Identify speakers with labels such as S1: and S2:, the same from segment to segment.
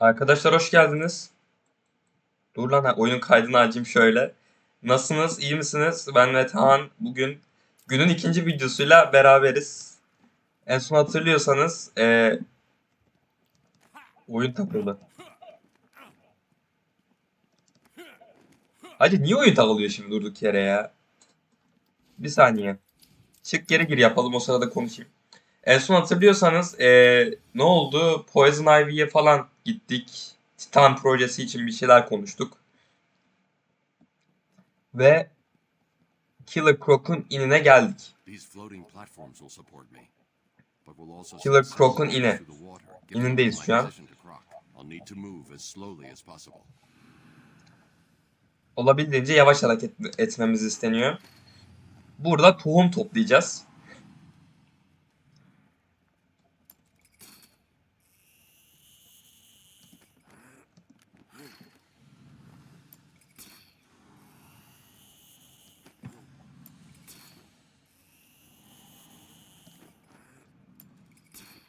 S1: Arkadaşlar hoş geldiniz. Dur lan ha, oyun kaydını açayım şöyle. Nasılsınız? iyi misiniz? Ben Metehan. Bugün günün ikinci videosuyla beraberiz. En son hatırlıyorsanız eee, oyun takıldı. Hadi niye oyun takılıyor şimdi durduk yere ya? Bir saniye. Çık geri gir yapalım o sırada konuşayım. En son hatırlıyorsanız eee, ne oldu? Poison Ivy'ye falan gittik. Titan projesi için bir şeyler konuştuk. Ve Killer Croc'un inine geldik. Killer Croc'un
S2: giving
S1: İnindeyiz şu an. Olabildiğince yavaş hareket etmemiz isteniyor. Burada tohum toplayacağız.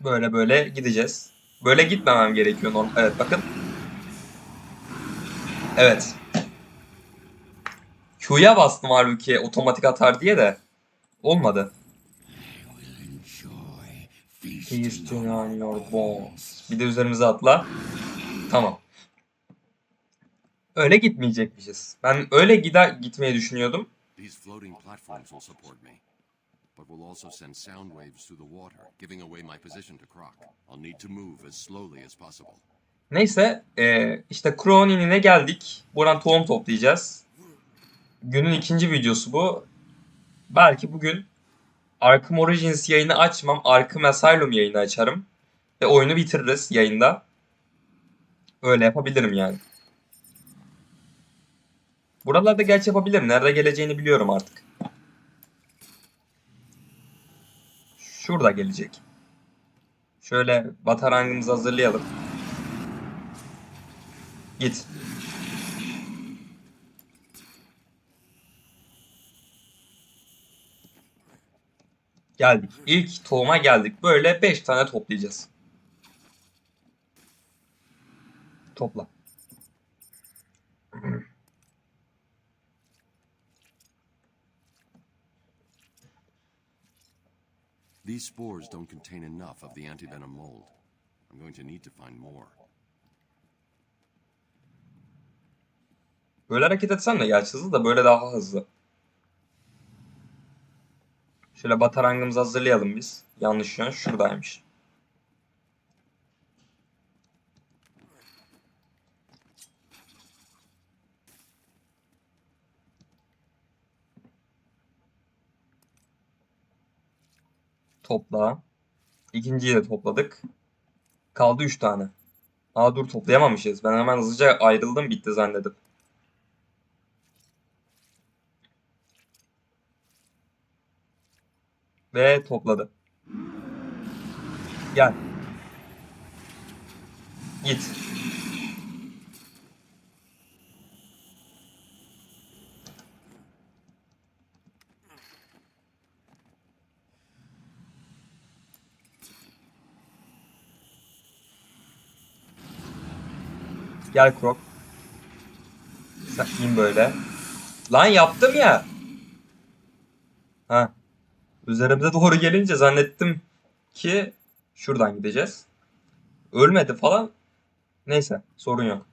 S1: Böyle böyle gideceğiz. Böyle gitmemem gerekiyor normal. Evet bakın. Evet. Q'ya bastım halbuki otomatik atar diye de olmadı. Bir de üzerimize atla. Tamam. Öyle gitmeyecekmişiz. Ben öyle gider gitmeyi düşünüyordum.
S2: These floating platforms will support me. But will also send sound waves through the water, giving away my position to Croc. I'll need to move as slowly as possible.
S1: Neyse eee, işte Cronin'ine geldik. Buradan tohum toplayacağız. Günün ikinci videosu bu. Belki bugün Arkham Origins yayını açmam. Arkham Asylum yayını açarım. Ve oyunu bitiririz yayında. Öyle yapabilirim yani. Buralarda gerçi yapabilirim. Nerede geleceğini biliyorum artık. Şurada gelecek. Şöyle batarangımızı hazırlayalım. Git. Geldik. İlk tohuma geldik. Böyle 5 tane toplayacağız. Topla.
S2: These spores don't contain enough of the antivenom mold. I'm going to need to find more.
S1: Böyle hareket etsen de gerçi hızlı da böyle daha hızlı. Şöyle batarangımızı hazırlayalım biz. Yanlış yön şuradaymış. Topla. İkinciyi de topladık. Kaldı 3 tane. Aa dur toplayamamışız. Ben hemen hızlıca ayrıldım bitti zannedip. Ve topladı. Gel. Git. Gel Krok. İn böyle. Lan yaptım ya. Ha. Üzerimize doğru gelince zannettim ki şuradan gideceğiz. Ölmedi falan. Neyse sorun yok.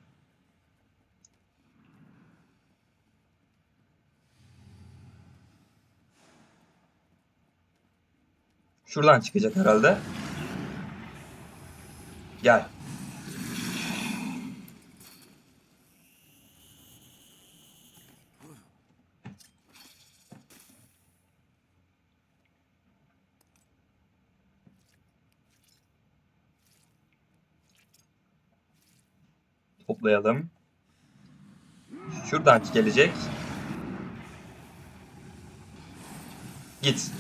S1: Şuradan çıkacak herhalde. Gel. Toplayalım. Şuradan gelecek. Git.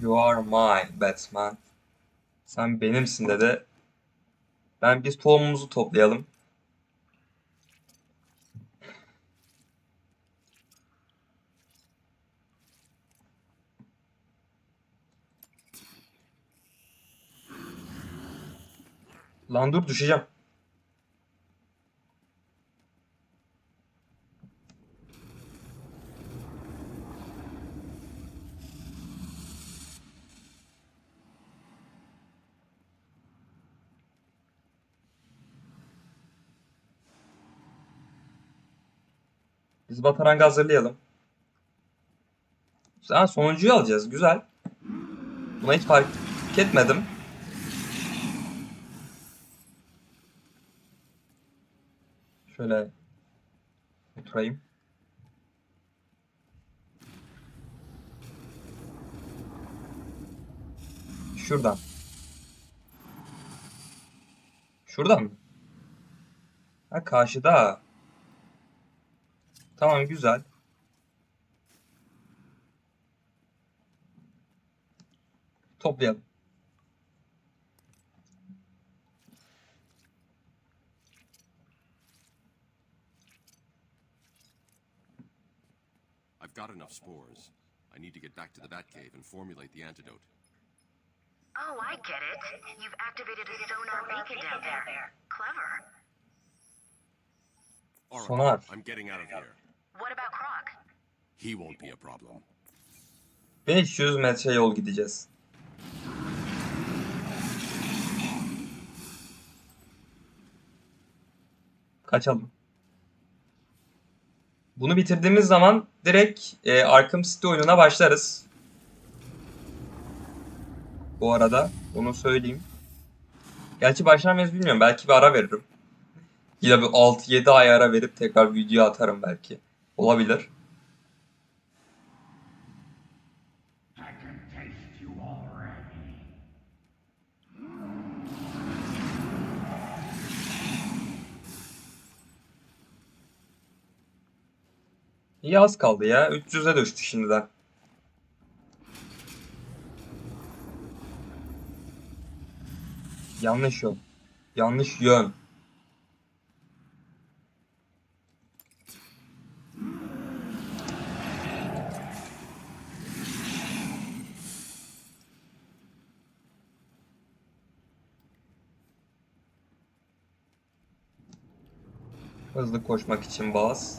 S1: You are my Batman. Sen benimsin dedi. Ben biz tohumumuzu toplayalım. Lan dur düşeceğim. Biz bataranga hazırlayalım. Ha, sonuncuyu alacağız. Güzel. Buna hiç fark etmedim. Şöyle oturayım. Şuradan. Şuradan mı? Ha karşıda. Tamam güzel. Toplayalım.
S2: I've got enough spores. I need to get back to the Batcave and formulate the antidote.
S3: Oh, I get it. You've activated a sonar beacon down there. Clever.
S2: All right,
S1: Sonar.
S2: I'm getting out of here.
S3: What about Croc?
S2: He won't be a problem.
S1: 500 metre yol gideceğiz. Kaçalım. Bunu bitirdiğimiz zaman direkt e, Arkham City oyununa başlarız. Bu arada onu söyleyeyim. Gerçi başlar mıyız bilmiyorum. Belki bir ara veririm. Yine bir 6-7 ay ara verip tekrar video atarım belki. Olabilir. İyi az kaldı ya. 300'e düştü şimdiden. Yanlış yol. Yanlış yön. Hızlı koşmak için bas.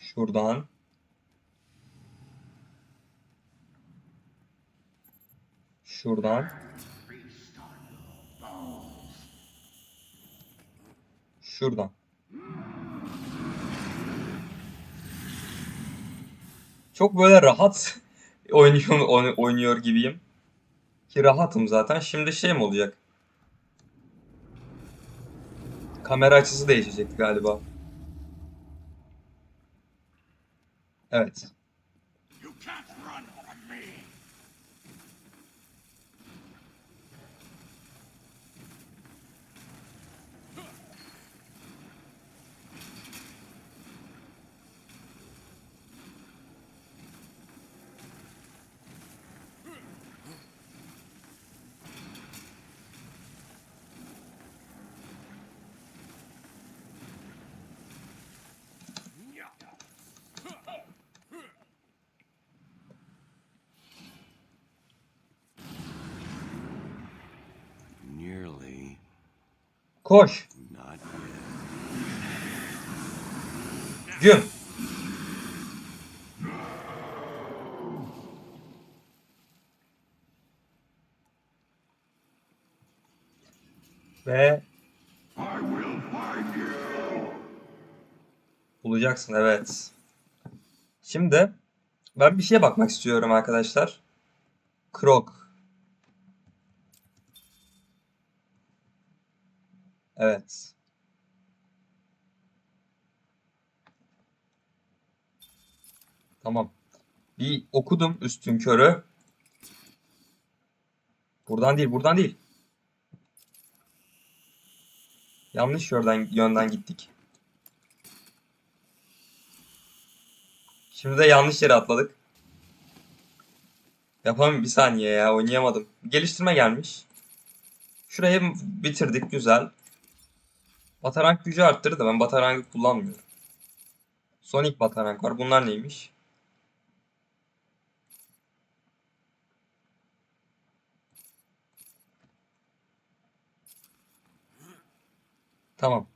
S1: Şuradan. Şuradan. Şuradan. Çok böyle rahat oynuyor oyn- oynuyor gibiyim. Ki rahatım zaten. Şimdi şey mi olacak? Kamera açısı değişecek galiba. Evet. Koş. Gün. Ve bulacaksın evet. Şimdi ben bir şeye bakmak istiyorum arkadaşlar. Krok. Evet. Tamam. Bir okudum üstün körü. Buradan değil, buradan değil. Yanlış yönden, yönden gittik. Şimdi de yanlış yere atladık. Yapamam bir saniye ya oynayamadım. Geliştirme gelmiş. Şurayı bitirdik güzel. Batarank gücü arttırdı da ben batarangı kullanmıyorum. Sonic batarank var. Bunlar neymiş? Tamam.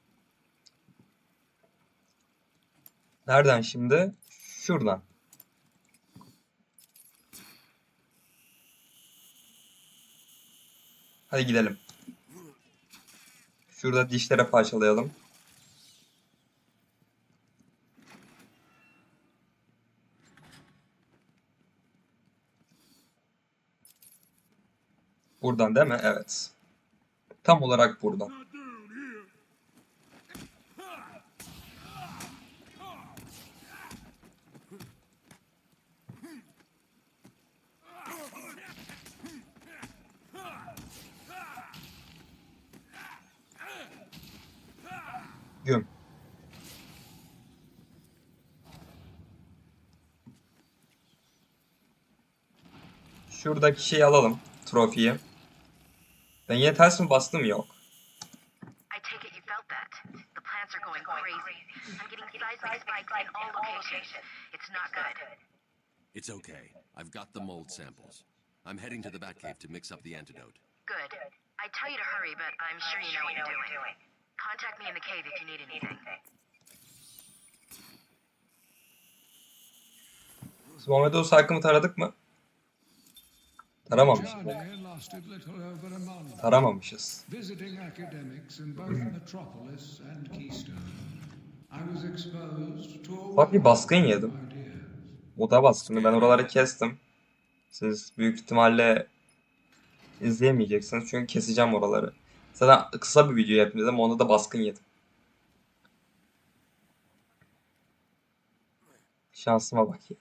S1: Nereden şimdi? Şuradan. Hadi gidelim. Şurada dişlere parçalayalım. Buradan değil mi? Evet. Tam olarak buradan. Güm. Şuradaki şeyi alalım. Trofiyi. Ben yine ters mi bastım? Yok.
S3: I take it you felt that. The plants are going crazy. I'm getting seismic spikes in all locations. It's not good.
S2: It's okay. I've got the mold samples. I'm heading to the Batcave to mix up the antidote.
S3: Good. I tell you to hurry, but I'm sure you know what you're doing. Contact me in the cave if you need anything.
S1: Smomedos hakkımı taradık mı? Taramamışız. Taramamışız.
S4: visiting academics in both Metropolis and Keystone. I was exposed to a
S1: Bak bir baskın yedim. Oda baskını. Ben oraları kestim. Siz büyük ihtimalle izleyemeyeceksiniz. Çünkü keseceğim oraları. Zaten kısa bir video yapayım dedim. Onda da baskın yedim. Şansıma bak ya.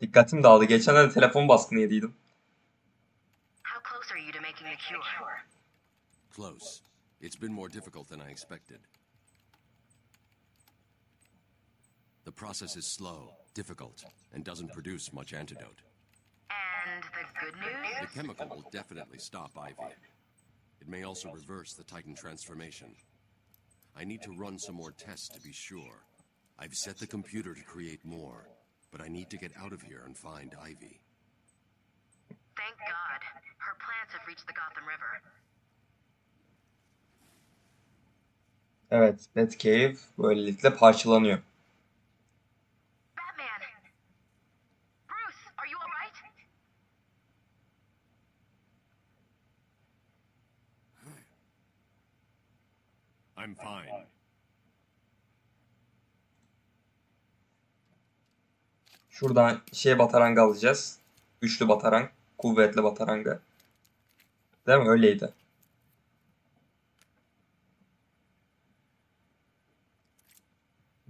S1: Dikkatim dağıldı. Geçen de telefon baskını yediydim.
S3: How close are you to making the cure?
S2: Close. It's been more difficult than I expected. The process is slow, difficult, and doesn't produce much antidote.
S3: And the good
S2: The
S3: news?
S2: chemical will definitely stop Ivy. It may also reverse the Titan transformation. I need to run some more tests to be sure. I've set the computer to create more, but I need to get out of here and find Ivy.
S3: Thank God. Her plants have reached the Gotham River.
S1: Evet, Batcave böylelikle parçalanıyor. Şuradan şey bataranga alacağız. Üçlü batarang. Kuvvetli bataranga. Değil mi? Öyleydi.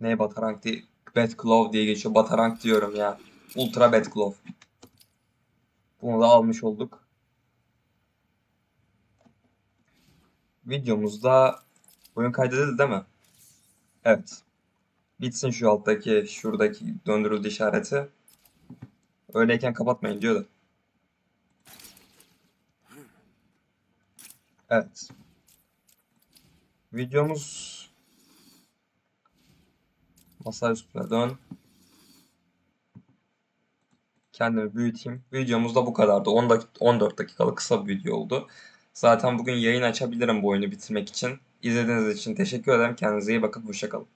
S1: Ne batarang değil. Bat Glove diye geçiyor. Batarang diyorum ya. Ultra Bat Glove. Bunu da almış olduk. Videomuzda oyun kaydedildi değil mi? Evet. Bitsin şu alttaki, şuradaki döndürüldü işareti. Öyleyken kapatmayın diyordu. Evet. Videomuz masa üstüne dön. Kendimi büyüteyim. Videomuz da bu kadardı. 10 dak 14 dakikalık kısa bir video oldu. Zaten bugün yayın açabilirim bu oyunu bitirmek için. İzlediğiniz için teşekkür ederim. Kendinize iyi bakın. Hoşçakalın.